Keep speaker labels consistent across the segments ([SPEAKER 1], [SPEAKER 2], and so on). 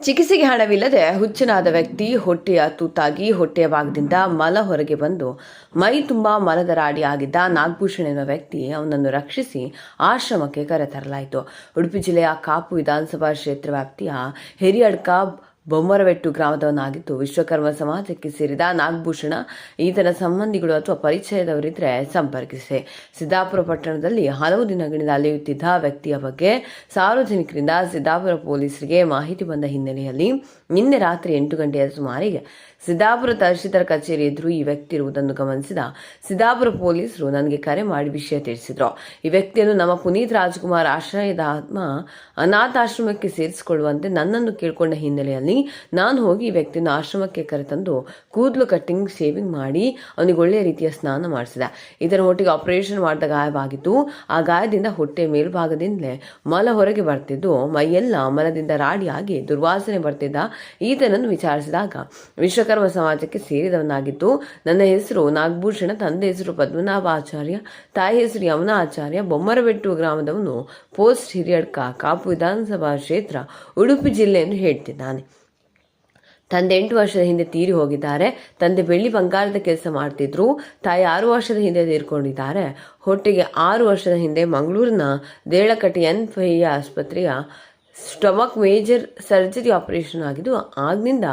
[SPEAKER 1] ಚಿಕಿತ್ಸೆಗೆ ಹಣವಿಲ್ಲದೆ ಹುಚ್ಚನಾದ ವ್ಯಕ್ತಿ ಹೊಟ್ಟೆಯ ತೂತಾಗಿ ಹೊಟ್ಟೆಯ ಭಾಗದಿಂದ ಮಲ ಹೊರಗೆ ಬಂದು ಮೈ ತುಂಬ ಮಲದ ರಾಡಿ ಆಗಿದ್ದ ನಾಗಭೂಷಣ ಎನ್ನುವ ವ್ಯಕ್ತಿ ಅವನನ್ನು ರಕ್ಷಿಸಿ ಆಶ್ರಮಕ್ಕೆ ಕರೆತರಲಾಯಿತು. ಉಡುಪಿ ಜಿಲ್ಲೆಯ ಕಾಪು ವಿಧಾನಸಭಾ ಕ್ಷೇತ್ರ ವ್ಯಾಪ್ತಿಯ ಹಿರಿಯಡ್ಕ ಬೊಮ್ಮರವೆಟ್ಟು ಗ್ರಾಮದವನಾಗಿದ್ದು, ವಿಶ್ವಕರ್ಮ ಸಮಾಜಕ್ಕೆ ಸೇರಿದ ನಾಗಭೂಷಣ ಈತನ ಸಂಬಂಧಿಗಳು ಅಥವಾ ಪರಿಚಯದವರಿದ್ರೆ ಸಂಪರ್ಕಿಸಿದೆ ಸಿದ್ದಾಪುರ ಪಟ್ಟಣದಲ್ಲಿ ಹಲವು ದಿನಗಳಿಂದ ಅಲೆಯುತ್ತಿದ್ದ ವ್ಯಕ್ತಿಯ ಬಗ್ಗೆ ಸಾರ್ವಜನಿಕರಿಂದ ಸಿದ್ದಾಪುರ ಪೊಲೀಸರಿಗೆ ಮಾಹಿತಿ ಬಂದ ಹಿನ್ನೆಲೆಯಲ್ಲಿ ನಿನ್ನೆ ರಾತ್ರಿ ಎಂಟು ಗಂಟೆಯ ಸುಮಾರಿಗೆ ಸಿದ್ದಾಪುರ ತಹಶೀಲ್ದಾರ್ ಕಚೇರಿ ಎದುರು ಈ ವ್ಯಕ್ತಿ ಇರುವುದನ್ನು ಗಮನಿಸಿದ ಸಿದ್ದಾಪುರ ಪೊಲೀಸರು ನನಗೆ ಕರೆ ಮಾಡಿ ವಿಷಯ ತಿಳಿಸಿದ್ರು. ಈ ವ್ಯಕ್ತಿಯನ್ನು ನಮ್ಮ ಪುನೀತ್ ರಾಜ್ಕುಮಾರ್ ಆಶ್ರಯದ ಆತ್ಮ ಅನಾಥಾಶ್ರಮಕ್ಕೆ ಸೇರಿಸಿಕೊಳ್ಳುವಂತೆ ನನ್ನನ್ನು ಕೇಳಿಕೊಂಡ ಹಿನ್ನೆಲೆಯಲ್ಲಿ ನಾನು ಹೋಗಿ ಈ ವ್ಯಕ್ತಿಯನ್ನು ಆಶ್ರಮಕ್ಕೆ ಕರೆತಂದು ಕೂದಲು ಕಟ್ಟಿಂಗ್ ಶೇವಿಂಗ್ ಮಾಡಿ ಅವನಿಗೆ ಒಳ್ಳೆಯ ರೀತಿಯ ಸ್ನಾನ ಮಾಡಿಸಿದ. ಇದರ ಒಟ್ಟಿಗೆ ಆಪರೇಷನ್ ಮಾಡಿದ ಗಾಯವಾಗಿತ್ತು ಆ ಗಾಯದಿಂದ ಹೊಟ್ಟೆ ಮೇಲ್ಭಾಗದಿಂದಲೇ ಮಲ ಹೊರಗೆ ಬರ್ತಿದ್ದು, ಮೈಯೆಲ್ಲ ಮಲದಿಂದ ರಾಡಿಯಾಗಿ ದುರ್ವಾಸನೆ ಬರ್ತಿದ್ದ ಈತನನ್ನು ವಿಚಾರಿಸಿದಾಗ ವಿಶ್ವಕರ್ಮ ಸಮಾಜಕ್ಕೆ ಸೇರಿದವನಾಗಿದ್ದು, ನನ್ನ ಹೆಸರು ನಾಗಭೂಷಣ, ತಂದೆ ಹೆಸರು ಪದ್ಮನಾಭ ಆಚಾರ್ಯ ತಾಯಿ ಹೆಸರು ಯಮುನಾ ಆಚಾರ್ಯ ಬೊಮ್ಮರಬೆಟ್ಟು ಗ್ರಾಮದವನು ಪೋಸ್ಟ್ ಹಿರಿಯಡ್ಕ, ಕಾಪು ವಿಧಾನಸಭಾ ಕ್ಷೇತ್ರ, ಉಡುಪಿ ಜಿಲ್ಲೆಯನ್ನು ಹೇಳ್ತಿದ್ದಾನೆ. ತಂದೆ ಎಂಟು ವರ್ಷದ ಹಿಂದೆ ತೀರಿ ಹೋಗಿದ್ದಾರೆ. ತಂದೆ ಬೆಳ್ಳಿ ಬಂಗಾರದ ಕೆಲಸ ಮಾಡ್ತಿದ್ರು. ತಾಯಿ ಆರು ವರ್ಷದ ಹಿಂದೆ ತೀರ್ಕೊಂಡಿದ್ದಾರೆ. ಹೊಟ್ಟೆಗೆ ಆರು ವರ್ಷದ ಹಿಂದೆ ಮಂಗಳೂರಿನ ದೇಳಕಟ್ಟಿ ಎನ್ ಆಸ್ಪತ್ರೆಯ ಸ್ಟಮಕ್ ಮೇಜರ್ ಸರ್ಜರಿ ಆಪರೇಷನ್ ಆಗಿದ್ದು ಆಗಿನಿಂದ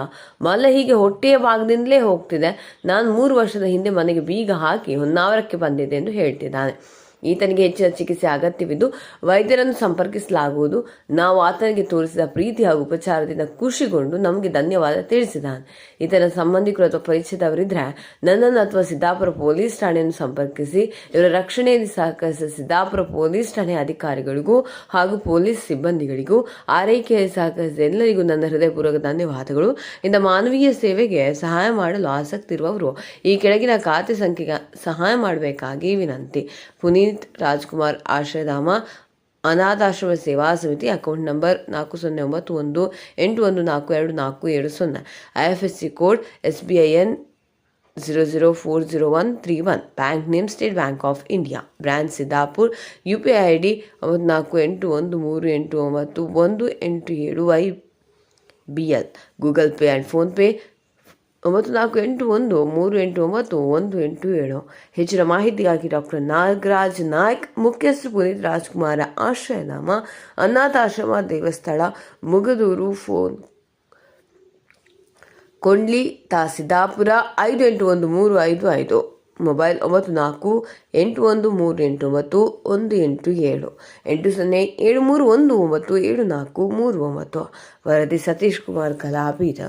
[SPEAKER 1] ಮಲ ಹೀಗೆ ಹೊಟ್ಟೆಯ ಭಾಗದಿಂದಲೇ ಹೋಗ್ತಿದೆ. ನಾನು ಮೂರು ವರ್ಷದ ಹಿಂದೆ ಮನೆಗೆ ಬೀಗ ಹಾಕಿ ಹೊನ್ನಾವರಕ್ಕೆ ಬಂದಿದ್ದೆ ಎಂದು ಹೇಳ್ತಿದ್ದಾನೆ. ಈತನಿಗೆ ಹೆಚ್ಚಿನ ಚಿಕಿತ್ಸೆ ಅಗತ್ಯವಿದ್ದು ವೈದ್ಯರನ್ನು ಸಂಪರ್ಕಿಸಲಾಗುವುದು. ನಾವು ಆತನಿಗೆ ತೋರಿಸಿದ ಪ್ರೀತಿ ಹಾಗೂ ಉಪಚಾರದಿಂದ ಖುಷಿಗೊಂಡು ನಮಗೆ ಧನ್ಯವಾದ ತಿಳಿಸಿದ ಈತನ ಸಂಬಂಧಿಕರು ಅಥವಾ ಪರಿಚಯದವರಿದ್ರೆ ನನ್ನನ್ನು ಅಥವಾ ಸಿದ್ದಾಪುರ ಪೊಲೀಸ್ ಠಾಣೆಯನ್ನು ಸಂಪರ್ಕಿಸಿ, ಇವರ ರಕ್ಷಣೆಯಲ್ಲಿ ಸಹಕರಿಸಿದ ಸಿದ್ದಾಪುರ ಪೊಲೀಸ್ ಠಾಣೆ ಅಧಿಕಾರಿಗಳಿಗೂ ಹಾಗೂ ಪೊಲೀಸ್ ಸಿಬ್ಬಂದಿಗಳಿಗೂ ಆರೈಕೆಯಲ್ಲಿ ಸಹಕರಿಸಿದ ಎಲ್ಲರಿಗೂ ನನ್ನ ಹೃದಯಪೂರ್ವಕ ಧನ್ಯವಾದಗಳು. ಇಂದ ಮಾನವೀಯ ಸೇವೆಗೆ ಸಹಾಯ ಮಾಡಲು ಆಸಕ್ತಿ ಇರುವವರು ಈ ಕೆಳಗಿನ ಖಾತೆ ಸಂಖ್ಯೆಗೆ ಸಹಾಯ ಮಾಡಬೇಕಾಗಿ ವಿನಂತಿ. ಪುನೀತ್ ರಾಜ್ಕುಮಾರ್ ಆಶ್ರಯಧಾಮ, ಅನಾಥಾಶ್ರಮ ಸೇವಾ ಸಮಿತಿ ಅಕೌಂಟ್ ನಂಬರ್ ನಾಲ್ಕು ಸೊನ್ನೆ ಒಂಬತ್ತು ಒಂದು ಎಂಟು ಒಂದು ನಾಲ್ಕು ಎರಡು ನಾಲ್ಕು ಏಳು ಸೊನ್ನೆ. I F S C code S B I N zero zero four zero one three one. Bank name State Bank of India. Branch Siddapur. U P I I D ಒಂಬತ್ತು ನಾಲ್ಕು ಎಂಟು ಒಂದು ಮೂರು ಎಂಟು ಒಂಬತ್ತು ಒಂದು ಎಂಟು ಏಳು I B L Google Pay and PhonePe ಒಂಬತ್ತು ನಾಲ್ಕು ಎಂಟು ಒಂದು, ಮೂರು ಎಂಟು ಒಂಬತ್ತು, ಒಂದು ಎಂಟು ಏಳು. ಹೆಚ್ಚಿನ ಮಾಹಿತಿಗಾಗಿ ಡಾಕ್ಟರ್ ನಾಗರಾಜ್ ನಾಯ್ಕ್, ಮುಖ್ಯಸ್ಥ ಪುನೀತ್ ರಾಜ್ಕುಮಾರ ಆಶ್ರಯಧಾಮ ಅನಾಥಾಶ್ರಮ, ದೇವಸ್ಥಳ, ಮುಗದೂರು, ಫೋನ್. ಕೊಂಡ್ಲಿ ತಾಸಿದಾಪುರ ಐದು ಎಂಟು ಒಂದು, ಮೂರು ಐದು ಐದು. ಮೊಬೈಲ್ ಒಂಬತ್ತು ನಾಲ್ಕು, ಎಂಟು ಒಂದು, ಮೂರು ಎಂಟು ಒಂಬತ್ತು, ಒಂದು ಎಂಟು ಏಳು. ಎಂಟು ಸೊನ್ನೆ, ಏಳು ಮೂರು ಒಂದು ಒಂಬತ್ತು, ಏಳು ನಾಲ್ಕು ಮೂರು ಒಂಬತ್ತು. ವರದಿ ಸತೀಶ್ ಕುಮಾರ್ ಕಲಾಬೀರ